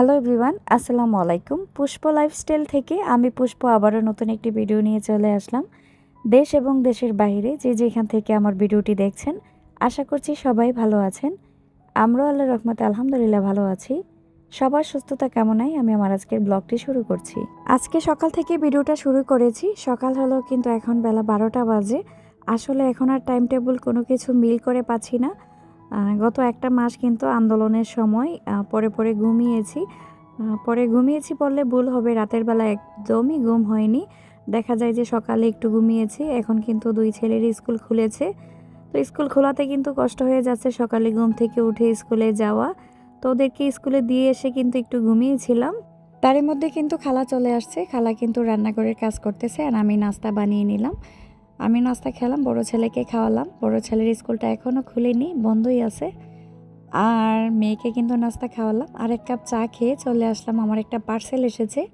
Hello everyone আসসালামু আলাইকুম পুষ্প lifestyle থেকে আমি পুষ্প আবারও নতুন একটি ভিডিও নিয়ে চলে আসলাম। দেশ এবং দেশের বাইরে যে যেখান থেকে আমার ভিডিওটি দেখছেন, আশা করছি সবাই ভালো আছেন। আমরাও আল্লাহ রহমতে আলহামদুলিল্লাহ ভালো আছি। সবার সুস্থতা কামনায় আমি আমার আজকের ব্লগটি শুরু করছি। আজকে সকাল থেকে ভিডিওটা শুরু করেছি। সকাল হলো কিন্তু এখন বেলা বারোটা বাজে। আসলে এখন আর টাইম টেবিল কোনো কিছু মিল করে পাচ্ছি না। গত একটা মাস কিন্তু আন্দোলনের সময় পরে পরে ঘুমিয়েছি। পরে ঘুমিয়েছি বললে ভুল হবে, রাতের বেলা একদমই ঘুম হয়নি। দেখা যায় যে সকালে একটু ঘুমিয়েছি, এখন কিন্তু দুই ছেলের স্কুল খুলেছে। তো স্কুল খোলাতে কিন্তু কষ্ট হয়ে যাচ্ছে, সকালে ঘুম থেকে উঠে স্কুলে যাওয়া। তো ওদেরকে স্কুলে দিয়ে এসে কিন্তু একটু ঘুমিয়েছিলাম। তারই মধ্যে কিন্তু খালা চলে আসছে, খালা কিন্তু রান্নাঘরের কাজ করতেছে আর আমি নাস্তা বানিয়ে নিলাম। আমি নাস্তা খেলাম, বড় ছেলেকে খাওয়ালাম। বড় ছেলের স্কুলটা এখনও খুলেনি, বন্ধই আছে। আর মেয়েকে কিন্তু নাস্তা খাওয়ালাম। আর এক কাপ চা খেয়ে চলে আসলাম। আমার একটা পার্সেল এসেছে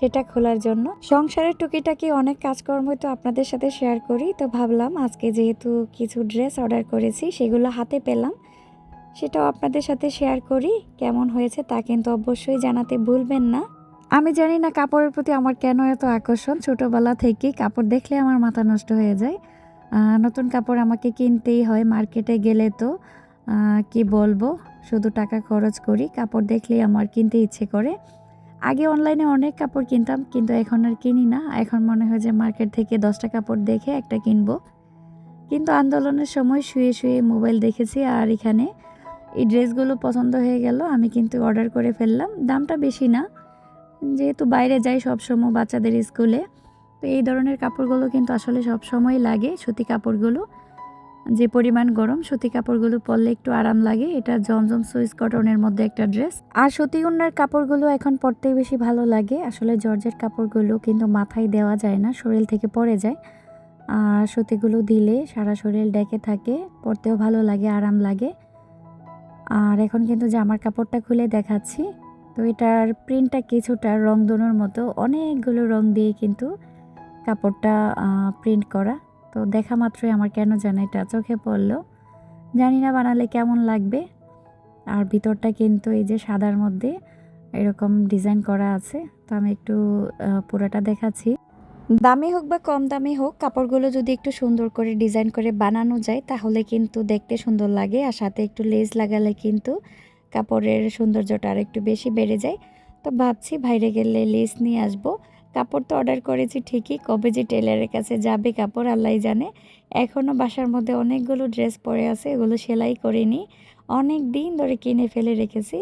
সেটা খোলার জন্য। সংসারের টুকিটাকি অনেক কাজকর্ম তো আপনাদের সাথে শেয়ার করি। তো ভাবলাম, আজকে যেহেতু কিছু ড্রেস অর্ডার করেছি, সেগুলো হাতে পেলাম। সেটাও আপনাদের সাথে শেয়ার করি, কেমন হয়েছে তা কিন্তু অবশ্যই জানাতে ভুলবেন না। আমি জানি না কাপড়ের প্রতি আমার কেন এত আকর্ষণ। ছোটোবেলা থেকেই কাপড় দেখলে আমার মাথা নষ্ট হয়ে যায়। নতুন কাপড় আমাকে কিনতেই হয় মার্কেটে গেলে তো। কি বলব? শুধু টাকা খরচ করি, কাপড় দেখলেই আমার কিনতে ইচ্ছে করে। আগে অনলাইনে অনেক কাপড় কিনতাম, কিন্তু এখন আর কিনি না। এখন মনে হয় যে মার্কেট থেকে দশটা কাপড় দেখে একটা কিনবো। কিন্তু আন্দোলনের সময় শুয়ে শুয়ে মোবাইল দেখেছি আর এখানে এই ড্রেসগুলো পছন্দ হয়ে গেল, আমি কিন্তু অর্ডার করে ফেললাম। দামটা বেশি না। যেহেতু বাইরে যাই সবসময় বাচ্চাদের স্কুলে, তো এই ধরনের কাপড়গুলো কিন্তু আসলে সব সময় লাগে সুতি কাপড়গুলো। যে পরিমাণ গরম, সুতি কাপড়গুলো পরলে একটু আরাম লাগে। এটা জমজম সুইস কটনের মধ্যে একটা ড্রেস। আর সুতি উন্নার কাপড়গুলো এখন পরতেই বেশি ভালো লাগে। আসলে জর্জের কাপড়গুলো কিন্তু মাথায় দেওয়া যায় না, শরীর থেকে পড়ে যায়। আর সুতিগুলো দিলে সারা শরীর ডেকে থাকে, পরতেও ভালো লাগে, আরাম লাগে। আর এখন কিন্তু জামার কাপড়টা খুলে দেখাচ্ছি। তো এটার প্রিন্টটা কিছুটা রং দোনোর মতো, অনেকগুলো রং দিয়ে কিন্তু কাপড়টা প্রিন্ট করা। তো দেখা মাত্রই আমার কেন জানা এটা চোখে পড়ল। জানি না বানালে কেমন লাগবে। আর ভিতরটা কিন্তু এই যে সাদার মধ্যে এরকম ডিজাইন করা আছে, তো আমি একটু পুরোটা দেখাচ্ছি। দামি হোক বা কম দামি হোক, কাপড়গুলো যদি একটু সুন্দর করে ডিজাইন করে বানানো যায়, তাহলে কিন্তু দেখতে সুন্দর লাগে, আর সাথে একটু লেজ লাগালে কিন্তু কাপড়ের সৌন্দর্যটা আর একটু বেশি বেড়ে যায়। তো ভাবছি বাইরে গেলে লেস নিয়ে আসব। কাপড় তো অর্ডার করেছি ঠিকই, কবে যে টেলারের কাছে যাবে কাপড় আল্লাহ জানে। এখনও বাসার মধ্যে অনেকগুলো ড্রেস পরে আছে, এগুলো সেলাই করিনি। অনেক দিন ধরে কিনে ফেলে রেখেছি।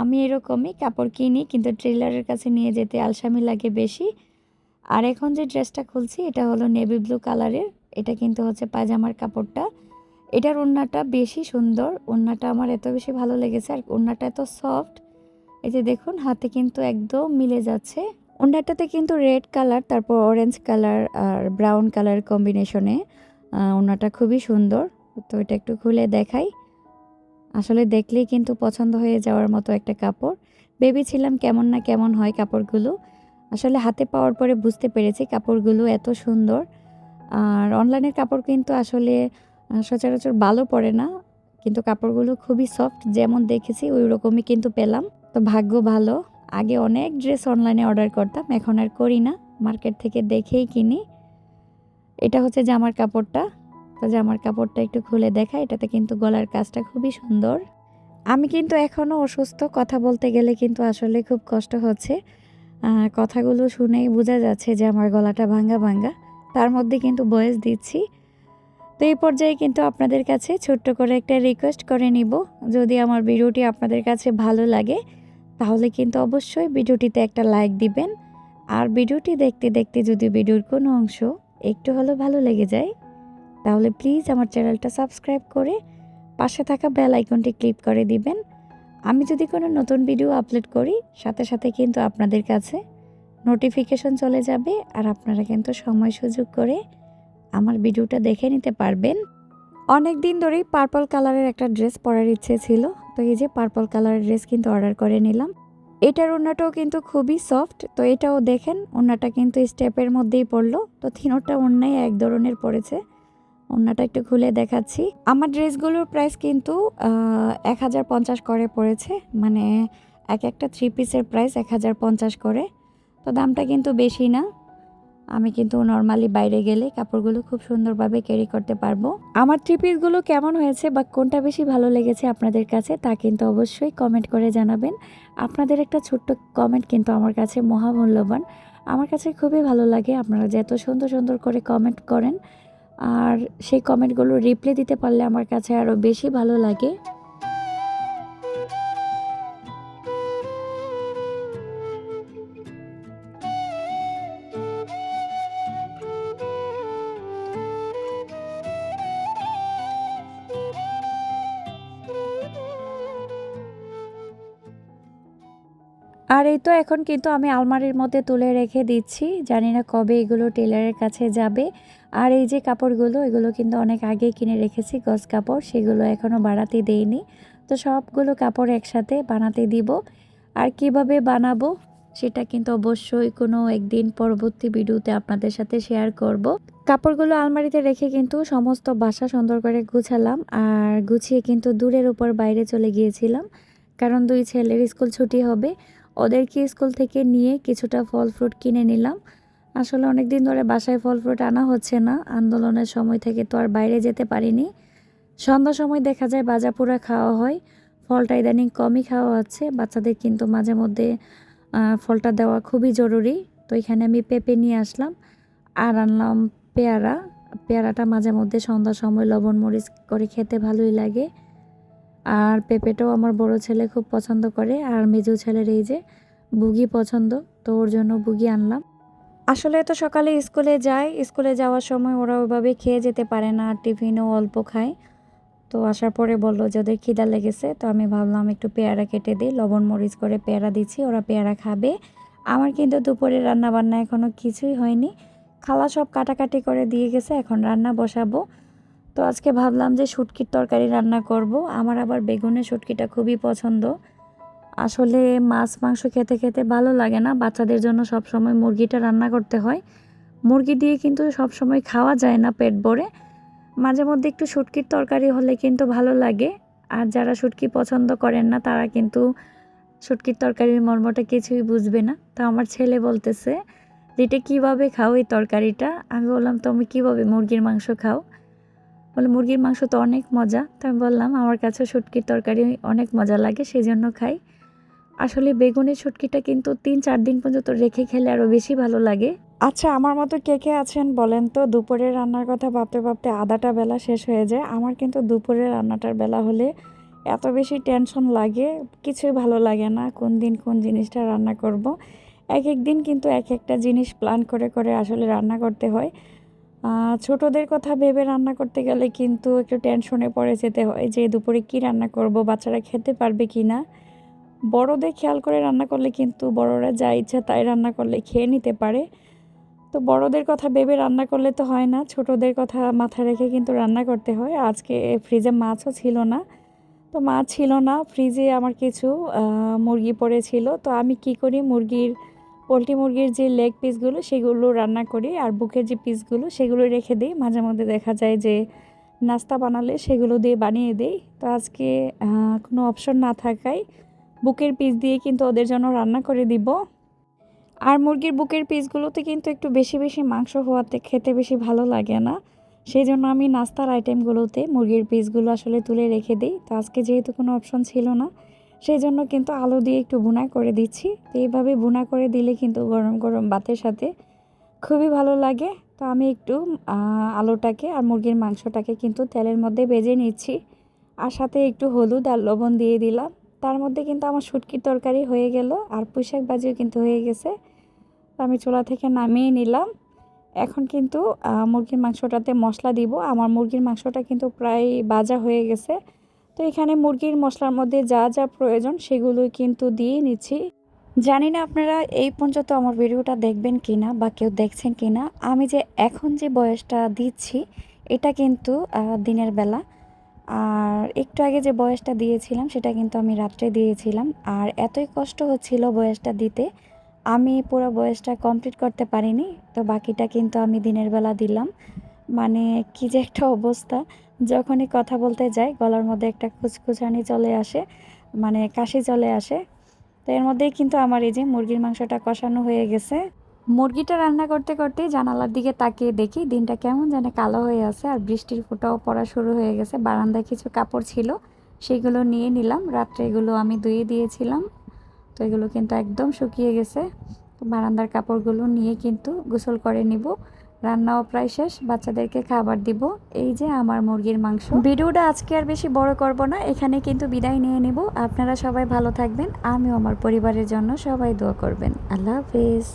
আমি এরকমই কাপড় কিনি, কিন্তু ট্রেলারের কাছে নিয়ে যেতে আলসামি লাগে বেশি। আর এখন যে ড্রেসটা খুলছি, এটা হলো নেভি ব্লু কালারের। এটা কিন্তু হচ্ছে পায়জামার কাপড়টা। এটার ওড়নাটা বেশি সুন্দর, ওড়নাটা আমার এত বেশি ভালো লেগেছে। আর ওড়নাটা এত সফট এই যে দেখুন, হাতে কিন্তু একদম মিলে যাচ্ছে। ওড়নাটাতে কিন্তু রেড কালার তারপর অরেঞ্জ কালার আর ব্রাউন কালার কম্বিনেশনে ওড়নাটা খুবই সুন্দর। তো এটা একটু খুলে দেখাই। আসলে দেখলেই কিন্তু পছন্দ হয়ে যাওয়ার মতো একটা কাপড়। ভেবেছিলাম কেমন না কেমন হয় কাপড়গুলো। আসলে হাতে পাওয়ার পরে বুঝতে পেরেছি কাপড়গুলো এত সুন্দর। আর অনলাইনের কাপড় কিন্তু আসলে সচরাচর ভালো পড়ে না, কিন্তু কাপড়গুলো খুবই সফট যেমন দেখেছি ওই রকমই কিন্তু পেলাম। তো ভাগ্য ভালো, আগে অনেক ড্রেস অনলাইনে অর্ডার করতাম, এখন আর করি না মার্কেট থেকে দেখেই কিনি। এটা হচ্ছে জামার কাপড়টা, তো জামার কাপড়টা একটু খুলে দেখা, এটাতে কিন্তু গলার কাজটা খুবই সুন্দর। আমি কিন্তু এখনও অসুস্থ, কথা বলতে গেলে কিন্তু আসলে খুব কষ্ট হচ্ছে। কথাগুলো শুনেই বোঝা যাচ্ছে যে আমার গলাটা ভাঙ্গা ভাঙ্গা, তার মধ্যে কিন্তু বয়স দিচ্ছি। তো এই পর্যায়ে কিন্তু আপনাদের কাছে ছোট্ট করে একটা রিকোয়েস্ট করে নিব। যদি আমার ভিডিওটি আপনাদের কাছে ভালো লাগে, তাহলে কিন্তু অবশ্যই ভিডিওটিতে একটা লাইক দিবেন। আর ভিডিওটি দেখতে দেখতে যদি ভিডিওর কোনো অংশ একটু হলেও ভালো লেগে যায়, তাহলে প্লিজ আমার চ্যানেলটা সাবস্ক্রাইব করে পাশে থাকা বেল আইকনটি ক্লিক করে দিবেন। আমি যদি কোনো নতুন ভিডিও আপলোড করি, সাথে সাথে কিন্তু আপনাদের কাছে নোটিফিকেশন চলে যাবে। আর আপনারা কিন্তু সময় সুযোগ করে আমার ভিডিওটা দেখে নিতে পারবেন। অনেক দিন ধরেই পার্পল কালারের একটা ড্রেস পরার ইচ্ছে ছিল। তো এই যে পার্পল কালারের ড্রেস কিন্তু অর্ডার করে নিলাম। এটার ওড়নাটাও কিন্তু খুবই সফট তো এটাও দেখেন, ওড়নাটা কিন্তু স্টেপের মধ্যেই পড়ল। তো তিনোটা ওড়নাই এক ধরনের পড়েছে। ওড়নাটা একটু খুলে দেখাচ্ছি। আমার ড্রেসগুলোর প্রাইস কিন্তু এক হাজার পঞ্চাশ করে পড়েছে। মানে এক একটা থ্রি পিসের প্রাইস এক হাজার পঞ্চাশ করে। তো দামটা কিন্তু বেশি না। আমি কিন্তু নর্মালি বাইরে গেলে কাপড়গুলো খুব সুন্দরভাবে ক্যারি করতে পারব। আমার থ্রি পিসগুলো কেমন হয়েছে বা কোনটা বেশি ভালো লেগেছে আপনাদের কাছে তা কিন্তু অবশ্যই কমেন্ট করে জানাবেন। আপনাদের একটা ছোট্ট কমেন্ট কিন্তু আমার কাছে মহামূল্যবান। আমার কাছে খুবই ভালো লাগে আপনারা যে এত সুন্দর সুন্দর করে কমেন্ট করেন। আর সেই কমেন্টগুলো রিপ্লাই দিতে পারলে আমার কাছে আরও বেশি ভালো লাগে। আর এই তো এখন কিন্তু আমি আলমারির মধ্যে তুলে রেখে দিচ্ছি। জানি না কবে এগুলো টেলারের কাছে যাবে। আর এই যে কাপড়গুলো, এগুলো কিন্তু অনেক আগে কিনে রেখেছি, গজ কাপড়। সেগুলো এখনও বাড়াতে দেইনি। তো সবগুলো কাপড় একসাথে বানাতে দিব। আর কীভাবে বানাবো, সেটা কিন্তু অবশ্যই কোনো একদিন পরবর্তী ভিডিওতে আপনাদের সাথে শেয়ার করব। কাপড়গুলো আলমারিতে রেখে কিন্তু সমস্ত বাসা সুন্দর করে গুছালাম। আর গুছিয়ে কিন্তু দূরের উপর বাইরে চলে গিয়েছিলাম। কারণ দুই ছেলের স্কুল ছুটি হবে। ওদেরকে স্কুল থেকে নিয়ে কিছুটা ফল ফ্রুট কিনে নিলাম। আসলে অনেক দিন ধরে বাসায় ফল ফ্রুট আনা হচ্ছে না। আন্দোলনের সময় থেকে তো আর বাইরে যেতে পারিনি। সন্ধ্যা সময় দেখা যায় বাজাপুরা খাওয়া হয়। ফলটা ইদানিং কমই খাওয়া হচ্ছে। বাচ্চাদের কিন্তু মাঝে মধ্যে ফলটা দেওয়া খুবই জরুরি। তো এখানে আমি পেঁপে নিয়ে আসলাম আর আনলাম পেয়ারা। পেয়ারাটা মাঝে মধ্যে সন্ধ্যার সময় লবণ মরিচ করে খেতে ভালোই লাগে। আর পেঁপেটাও আমার বড় ছেলে খুব পছন্দ করে, আর মেজু ছেলের এই যে বুগি পছন্দ, তো ওর জন্য বুগি আনলাম। আসলে তো সকালে স্কুলে যায় স্কুলে যাওয়ার সময় ওরা ওইভাবে খেয়ে যেতে পারে না টিফিনও অল্প খায়। তো আসার পরে বলল যে ওদের খিদা লেগেছে, তো আমি ভাবলাম একটু পেয়ারা কেটে দিই, লবণ মরিচ করে পেয়ারা দিচ্ছি, ওরা পেয়ারা খাবে। আমার কিন্তু দুপুরে রান্না বান্না এখনও কিছুই হয়নি। খালা সব কাটাকাটি করে দিয়ে গেছে, এখন রান্না বসাবো। তো আজকে ভাবলাম যে শুটকির তরকারি রান্না করব। আমার আবার বেগুনের শুটকিটা খুবই পছন্দ। আসলে মাছ, মাংস খেতে খেতে ভালো লাগে না। বাচ্চাদের জন্য সব সময় মুরগিটা রান্না করতে হয়। মুরগি দিয়ে কিন্তু সব সময় খাওয়া যায় না পেট ভরে। মাঝে মধ্যে একটু শুটকির তরকারি হলে কিন্তু ভালো লাগে। আর যারা শুটকি পছন্দ করেন না, তারা কিন্তু শুটকির তরকারির মর্মটা কিছুই বুঝবে না। তো আমার ছেলে বলতেছে যে, এটা কীভাবে খাও এই তরকারিটা? আমি বললাম, তুমি কীভাবে মুরগির মাংস খাও? বলে, মুরগির মাংস তো অনেক মজা। তো আমি বললাম, আমার কাছে শুটকির তরকারি অনেক মজা লাগে সেই জন্য খাই। আসলে বেগুনের শুটকিটা কিন্তু তিন, চার দিন পর্যন্ত রেখে খেলে আরও বেশি ভালো লাগে। আচ্ছা আমার মতো কে কে আছেন বলেন তো? দুপুরের রান্নার কথা ভাবতে ভাবতে আধাটা বেলা শেষ হয়ে যায়। আমার কিন্তু দুপুরের রান্নাটার বেলা হলে এত বেশি টেনশন লাগে, কিছুই ভালো লাগে না, কোন দিন কোন জিনিসটা রান্না করব। এক এক দিন কিন্তু এক একটা জিনিস প্ল্যান করে করে আসলে রান্না করতে হয়। ছোটদের কথা ভেবে রান্না করতে গেলে কিন্তু একটু টেনশনে পড়ে যেতে হয় যে দুপুরে কি রান্না করব, বাচ্চারা খেতে পারবে কি না বড়দের খেয়াল করে রান্না করলে কিন্তু বড়রা যা ইচ্ছা তাই রান্না করলে খেয়ে নিতে পারে। তো বড়দের কথা ভেবে রান্না করলে তো হয় না, ছোটদের কথা মাথায় রেখে কিন্তু রান্না করতে হয়। আজকে ফ্রিজে মাছও ছিল না। তো মাছ ছিল না ফ্রিজে আমার কিছু মুরগি পড়েছিল। তো আমি কি করি, মুরগির পোলট্রি মুরগির যে লেগ পিসগুলো সেগুলো রান্না করি আর বুকের যে পিসগুলো সেগুলো রেখে দিই। মাঝে মধ্যে দেখা যায় যে নাস্তা বানালে সেগুলো দিয়ে বানিয়ে দিই। তো আজকে কোনো অপশন না থাকায় বুকের পিস দিয়ে কিন্তু ওদের জন্য রান্না করে দিব। আর মুরগির বুকের পিসগুলোতে কিন্তু একটু বেশি বেশি মাংস হওয়াতে খেতে বেশি ভালো লাগে না। সেই জন্য আমি নাস্তার আইটেমগুলোতে মুরগির পিসগুলো আসলে তুলে রেখে দিই। তো আজকে যেহেতু কোনো অপশন ছিল না সেই জন্য কিন্তু আলু দিয়ে একটু বুনা করে দিচ্ছি। এইভাবে বুনা করে দিলে কিন্তু গরম গরম ভাতের সাথে খুবই ভালো লাগে। তো আমি একটু আলুটাকে আর মুরগির মাংসটাকে কিন্তু তেলের মধ্যে বেজে নিচ্ছি। আর সাথে একটু হলুদ আর লবণ দিয়ে দিলাম। তার মধ্যে কিন্তু আমার শুটকির তরকারি হয়ে গেল আর পুঁশাক বাজিও কিন্তু হয়ে গেছে। তো আমি চুলা থেকে নামিয়ে নিলাম। এখন কিন্তু মুরগির মাংসটাতে মশলা দিব। আমার মুরগির মাংসটা কিন্তু প্রায় বাজা হয়ে গেছে। তো এখানে মুরগির মশলার মধ্যে যা যা প্রয়োজন সেগুলো কিন্তু দিয়ে নিচ্ছি। জানি না আপনারা এই পর্যন্ত আমার ভিডিওটা দেখবেন কি না বা কেউ দেখছেন কি না আমি যে এখন যে বয়সটা দিচ্ছি, এটা কিন্তু দিনের বেলা। আর একটু আগে যে বয়সটা দিয়েছিলাম, সেটা কিন্তু আমি রাত্রে দিয়েছিলাম। আর এতই কষ্ট হচ্ছিল বয়সটা দিতে, আমি পুরো বয়সটা কমপ্লিট করতে পারিনি। তো বাকিটা কিন্তু আমি দিনের বেলা দিলাম। মানে কি যে একটা অবস্থা। যখনই কথা বলতে যাই, গলার মধ্যে একটা খুচখুচানি চলে আসে মানে কাশি চলে আসে। তো এর মধ্যেই কিন্তু আমার এই যে মুরগির মাংসটা কষানো হয়ে গেছে। মুরগিটা রান্না করতে করতে জানালার দিকে তাকিয়ে দেখি দিনটা কেমন যেন কালো হয়ে আছে আর বৃষ্টির ফোঁটাও পড়া শুরু হয়ে গেছে। বারান্দায় কিছু কাপড় ছিল, সেগুলো নিয়ে নিলাম। রাত্রে এগুলো আমি ধুয়ে দিয়েছিলাম। তো এগুলো কিন্তু একদম শুকিয়ে গেছে। বারান্দার কাপড়গুলো নিয়ে কিন্তু গোসল করে নিব। রান্নাও প্রায় শেষ, বাচ্চাদেরকে খাবার দিব। এই যে আমার মুরগির মাংস। ভিডিওটা আজকে আর বেশি বড় করব না, এখানে কিন্তু বিদায় নিয়ে নেব। আপনারা সবাই ভালো থাকবেন, আমিও আমার পরিবারের জন্য সবাই দোয়া করবেন। আল্লাহ হাফিজ।